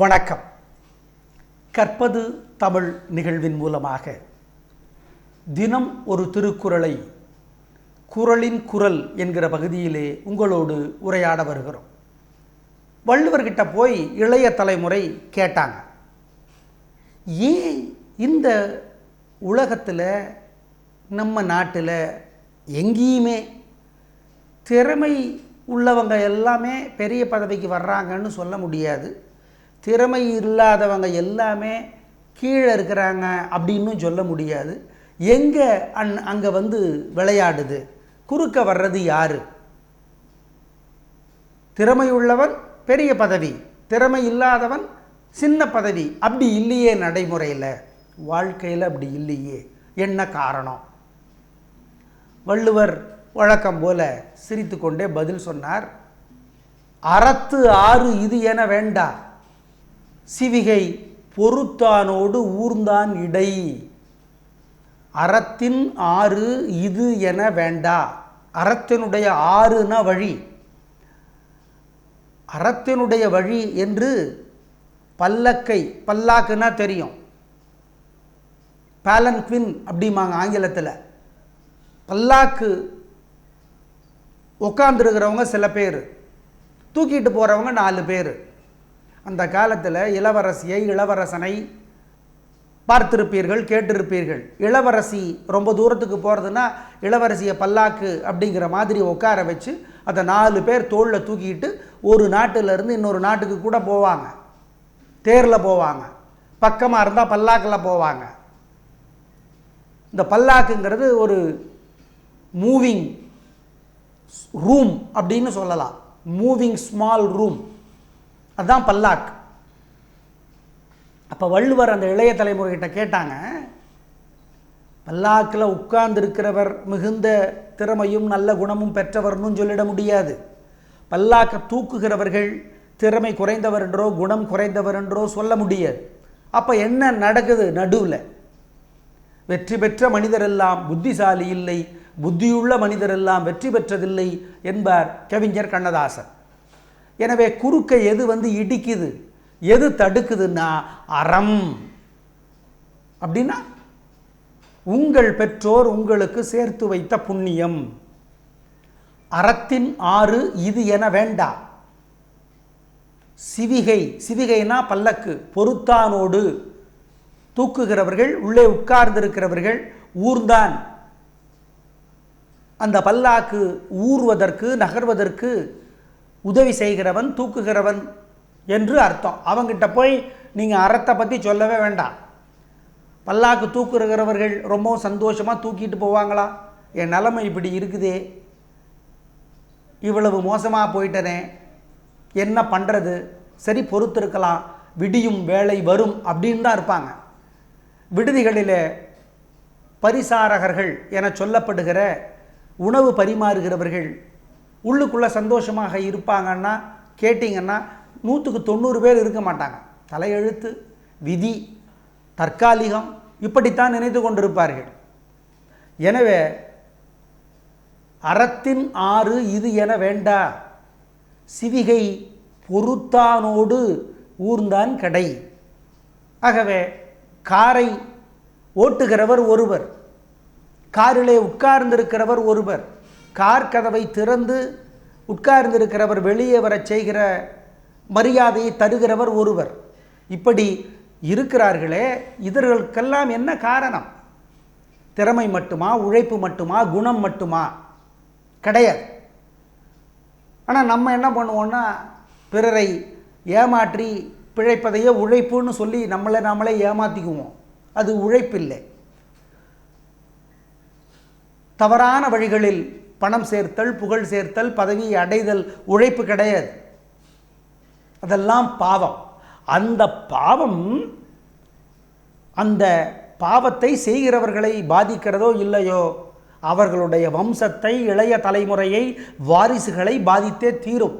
வணக்கம். கற்பது தமிழ் நிகழ்வின் மூலமாக. தினம் ஒரு திருக்குறளை குறளின் குரல் என்கிற பகுதியிலே உங்களோடு உரையாட வருகிறோம். வள்ளுவர்கிட்ட போய் இளைய தலைமுறை கேட்டாங்க. ஏன் இந்த உலகத்தில் நம்ம நாட்டில் எங்கேயுமே திறமை உள்ளவங்க எல்லாமே பெரிய பதவிக்கு வர்றாங்கன்னு சொல்ல முடியாது. திறமை இல்லாதவங்க எல்லாமே கீழே இருக்கிறாங்க அப்படின்னு சொல்ல முடியாது. எங்கே அந் அங்கே வந்து விளையாடுது? குறுக்க வர்றது யார்? திறமை உள்ளவன் பெரிய பதவி திறமை இல்லாதவன் சின்ன பதவி. அப்படி இல்லையே நடைமுறையில். வாழ்க்கையில் அப்படி இல்லையே. என்ன காரணம்? வள்ளுவர் வழக்கம் போல சிரித்துக்கொண்டே பதில் சொன்னார் அறத்து ஆறு இது என வேண்டா. சிவிகை பொறுத்தானோடு ஊர்ந்தான் இடை. அறத்தின் ஆறு இது என வேண்டா. அறத்தினுடைய ஆறுனா வழி. அறத்தினுடைய வழி என்று பல்லக்கை பல்லாக்குன்னா தெரியும். பேலன்குவின் அப்படிம்பாங்க ஆங்கிலத்தில். பல்லாக்கு உட்காந்துருக்கிறவங்க சில பேர். தூக்கிட்டு போகிறவங்க நாலு பேர். அந்த காலத்தில் இளவரசியை இளவரசனை பார்த்திருப்பீர்கள் கேட்டிருப்பீர்கள். இளவரசி ரொம்ப தூரத்துக்கு போகிறதுனா இளவரசியை பல்லாக்கு அப்படிங்கிற மாதிரி உட்கார வச்சு அதை நாலு பேர் தோளில் தூக்கிட்டு ஒரு நாட்டிலேருந்து இன்னொரு நாட்டுக்கு கூட போவாங்க. தேரில் போவாங்க. பக்கமாக இருந்தால் பல்லாக்கில் போவாங்க. இந்த பல்லாக்குங்கிறது ஒரு மூவிங் ரூம் அப்படின்னு சொல்லலாம். மூவிங் ஸ்மால் ரூம் அதுதான் பல்லாக். அப்போ வள்ளுவர் அந்த இளைய தலைமுறைகிட்ட கேட்டாங்க பல்லாக்கில் உட்கார்ந்திருக்கிறவர் மிகுந்த திறமையும் நல்ல குணமும் பெற்றவர்னு சொல்லிட முடியாது. பல்லாக்க தூக்குகிறவர்கள் திறமை குறைந்தவர் என்றோ குணம் குறைந்தவர் என்றோ சொல்ல முடியாது. அப்போ என்ன நடக்குது நடுவில்? வெற்றி பெற்ற மனிதரெல்லாம் புத்திசாலி இல்லை புத்தியுள்ள மனிதரெல்லாம் வெற்றி பெற்றதில்லை என்பார் கவிஞர் கண்ணதாசன். எனவே குறுக்க எது வந்து இடிக்குது? எது தடுக்குதுன்னா அறம். அப்படின்னா உங்கள் பெற்றோர் உங்களுக்கு சேர்த்து வைத்த புண்ணியம். அறத்தின் ஆறு இது என வேண்டா. சிவிகை சிவிகைனா பல்லக்கு பொறுத்தானோடு தூக்குகிறவர்கள் உள்ளே உட்கார்ந்திருக்கிறவர்கள் ஊர்ந்தான். அந்த பல்லாக்கு ஊர்வதற்கு நகர்வதற்கு உதவி செய்கிறவன் தூக்குகிறவன் என்று அர்த்தம். அவங்கிட்ட போய் நீங்கள் அறத்தை பற்றி சொல்லவே வேண்டாம். பல்லாக்கு தூக்குறவர்கள் ரொம்பவும் சந்தோஷமாக தூக்கிட்டு போவாங்களா? என் நிலைமை இப்படி இருக்குதே. இவ்வளவு மோசமாக போயிட்டனே. என்ன பண்ணுறது சரி பொறுத்திருக்கலாம். விடியும் வேலை வரும் அப்படின்னு தான் இருப்பாங்க. விடுதிகளில் பரிசாரகர்கள் என சொல்லப்படுகிற உணவு பரிமாறுகிறவர்கள் உள்ளுக்குள்ளே சந்தோஷமாக இருப்பாங்கன்னா கேட்டிங்கன்னா நூற்றுக்கு தொண்ணூறு பேர் இருக்க மாட்டாங்க. தலையெழுத்து விதி தற்காலிகம் இப்படித்தான் நினைத்து கொண்டிருப்பார்கள். எனவே அறத்தின் ஆறு இது என வேண்டா. சிவிகை பொறுத்தானோடு ஊர்ந்தான் கடை. ஆகவே காரை ஓட்டுகிறவர் ஒருவர் காரிலே உட்கார்ந்திருக்கிறவர் ஒருவர் கார் கதவை திறந்து உட்கார்ந்திருக்கிறவர் வெளியே வரச் செய்கிற மரியாதையை தருகிறவர் ஒருவர். இப்படி இருக்கிறார்களே இதர்களுக்கெல்லாம் என்ன காரணம்? திறமை மட்டுமா உழைப்பு மட்டுமா குணம் மட்டுமா? கிடையாது. ஆனால் நம்ம என்ன பண்ணுவோன்னா பிறரை ஏமாற்றி பிழைப்பதையே உழைப்புன்னு சொல்லி நம்மளை நாமளே ஏமாற்றிக்குவோம் அது உழைப்பில்லை. தவறான வழிகளில் பணம் சேர்த்தல் புகழ் சேர்த்தல் பதவியை அடைதல் உழைப்பு கிடையாது. அதெல்லாம் பாவம். அந்த பாவம் அந்த பாவத்தை செய்கிறவர்களை பாதிக்கிறதோ இல்லையோ அவர்களுடைய வம்சத்தை இளைய தலைமுறையை வாரிசுகளை பாதித்தே தீரும்.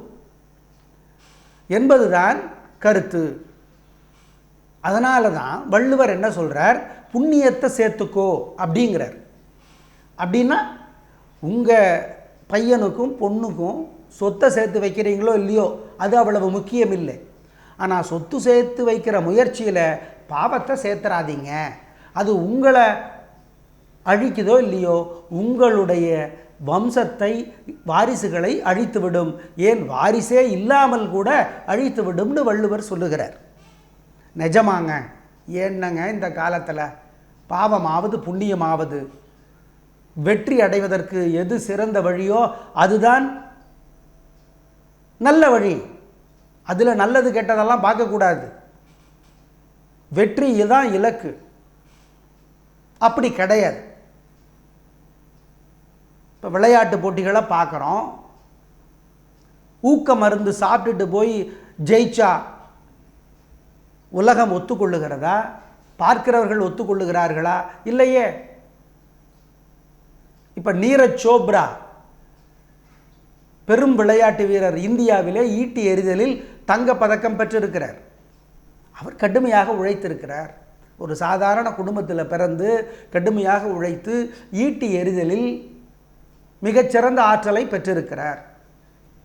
என்பதுதான் கருத்து. அதனால தான் வள்ளுவர் என்ன சொல்கிறார் புண்ணியத்தை சேர்த்துக்கோ அப்படிங்கிறார். அப்படின்னா உங்கள் பையனுக்கும் பொண்ணுக்கும் சொத்தை சேர்த்து வைக்கிறீங்களோ இல்லையோ அது அவ்வளவு முக்கியம் இல்லை. ஆனால் சொத்து சேர்த்து வைக்கிற முயற்சியில் பாவத்தை சேர்த்துறாதீங்க. அது உங்களை அழிக்குதோ இல்லையோ உங்களுடைய வம்சத்தை வாரிசுகளை அழித்துவிடும். ஏன்? வாரிசே இல்லாமல் கூட அழித்துவிடும்னு வள்ளுவர் சொல்லுகிறார். நிஜமாங்க. என்னங்க இந்த காலத்தில்? பாவமாவது புண்ணியமாவது. வெற்றி அடைவதற்கு எது சிறந்த வழியோ அதுதான் நல்ல வழி. அதில் நல்லது கெட்டதெல்லாம் பார்க்கக்கூடாது. வெற்றி தான் இலக்கு. அப்படி கிடையாது. இப்போ விளையாட்டு போட்டிகளை பார்க்குறோம். ஊக்க மருந்து சாப்பிட்டுட்டு போய் ஜெயிச்சா உலகம் ஒத்துக்கொள்ளுகிறதா? பார்க்கிறவர்கள் ஒத்துக்கொள்ளுகிறார்களா? இல்லையே. இப்போ நீரஜ் சோப்ரா பெரும் விளையாட்டு வீரர் இந்தியாவிலே ஈட்டி எறிதலில் தங்க பதக்கம் பெற்றிருக்கிறார். அவர் கடுமையாக உழைத்திருக்கிறார். ஒரு சாதாரண குடும்பத்தில் பிறந்து கடுமையாக உழைத்து ஈட்டி எறிதலில் மிகச்சிறந்த ஆற்றலை பெற்றிருக்கிறார்.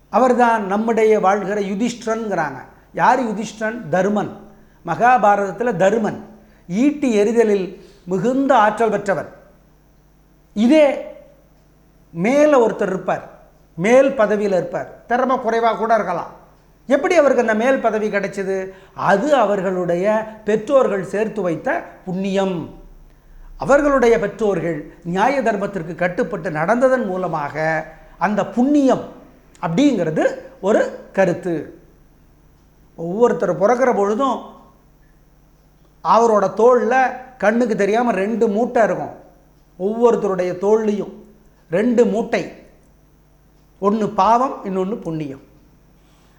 அவர்தான் நம்முடைய வாழ்கிற யுதிஷ்டன்கிறாங்க யார் யுதிஷ்டன் தருமன். மகாபாரதத்தில் தருமன். ஈட்டி எறிதலில் மிகுந்த ஆற்றல் பெற்றவர். இதே மேலே ஒருத்தர் இருப்பார். மேல் பதவியில் இருப்பார். திறமை குறைவாக கூட இருக்கலாம். எப்படி அவருக்கு அந்த மேல் பதவி கிடைச்சது? அது அவர்களுடைய பெற்றோர்கள் சேர்த்து வைத்த புண்ணியம். அவர்களுடைய பெற்றோர்கள் நியாய தர்மத்திற்கு கட்டுப்பட்டு நடந்ததன் மூலமாக அந்த புண்ணியம் அப்படிங்கிறது ஒரு கருத்து. ஒவ்வொருத்தர் பிறக்கிற பொழுதும் அவரோட தோளில் கண்ணுக்கு தெரியாமல் ரெண்டு மூட்டை இருக்கும். ஒவ்வொருத்தருடைய தோல்லையும் ரெண்டு மூட்டை. ஒன்று பாவம் இன்னொன்று புண்ணியம்.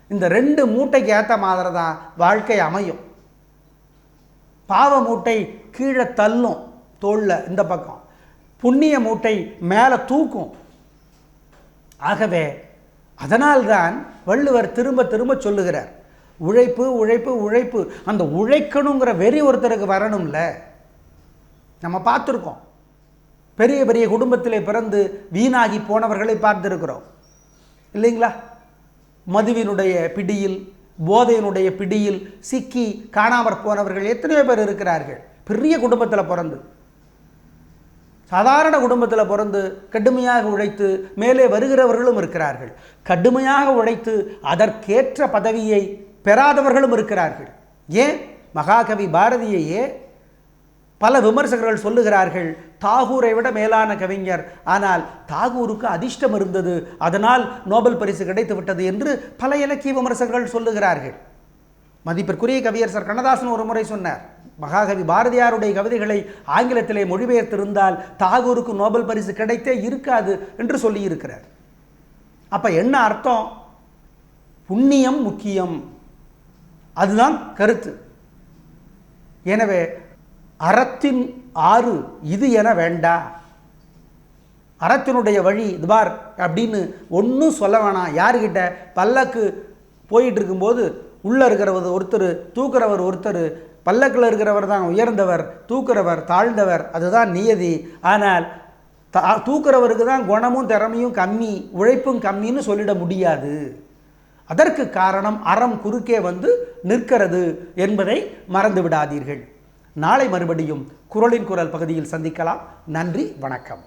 இந்த ரெண்டு மூட்டைக்கு ஏற்ற மாதிரி தான் வாழ்க்கை அமையும். பாவ மூட்டை கீழே தள்ளும் தோளில் இந்த பக்கம். புண்ணிய மூட்டை மேலே தூக்கும். ஆகவே அதனால்தான் வள்ளுவர் திரும்ப திரும்ப சொல்லுகிறார். உழைப்பு உழைப்பு உழைப்பு. அந்த உழைக்கணுங்கிற வெறி ஒருத்தருக்கு வரணும்ல. நம்ம பார்த்துருக்கோம். பெரிய பெரிய குடும்பத்திலே பிறந்து வீணாகி போனவர்களை பார்த்திருக்கிறோம். இல்லைங்களா? மதுவினுடைய பிடியில் போதையினுடைய பிடியில் சிக்கி காணாமற் போனவர்கள் எத்தனையோ பேர் இருக்கிறார்கள். பெரிய குடும்பத்தில் பிறந்து. சாதாரண குடும்பத்தில் பிறந்து கடுமையாக உழைத்து மேலே வருகிறவர்களும் இருக்கிறார்கள். கடுமையாக உழைத்து அதற்கேற்ற பதவியை பெறாதவர்களும் இருக்கிறார்கள். ஏன்? மகாகவி பாரதியையே பல விமர்சகர்கள் சொல்லுகிறார்கள் தாகூரை விட மேலான கவிஞர். ஆனால் தாகூருக்கு அதிர்ஷ்டம் இருந்தது. அதனால் நோபல் பரிசு கிடைத்து விட்டது என்று பல இலக்கிய விமர்சகர்கள் சொல்லுகிறார்கள். மதிப்பிற்குரிய கவியரசர் கண்ணதாசன் ஒரு முறை சொன்னார் மகாகவி பாரதியாருடைய கவிதைகளை ஆங்கிலத்திலே மொழிபெயர்த்திருந்தால் தாகூருக்கு நோபல் பரிசு கிடைத்தே இருக்காது என்று சொல்லியிருக்கிறார். அப்போ என்ன அர்த்தம்? புண்ணியம் முக்கியம். அதுதான் கருத்து. எனவே அறத்தின் ஆறு இது என வேண்டா. அறத்தினுடைய வழி இதுபார் அப்படின்னு ஒன்றும் சொல்ல வேணாம். யாருக்கிட்ட பல்லக்கு போயிட்டு இருக்கும்போது உள்ளே இருக்கிறவர் ஒருத்தர் தூக்குறவர் ஒருத்தர் பல்லக்கில் இருக்கிறவர் தான் உயர்ந்தவர் தூக்குறவர் தாழ்ந்தவர் அதுதான் நியதி. ஆனால் தா தூக்குறவருக்கு தான் குணமும் திறமையும் கம்மி உழைப்பும் கம்மின்னு சொல்லிட முடியாது. அதற்கு காரணம் அறம் குறுக்கே வந்து நிற்கிறது என்பதை மறந்து விடாதீர்கள். நாளை மறுபடியும் குரலின் குரல் பகுதியில் சந்திக்கலாம். நன்றி வணக்கம்.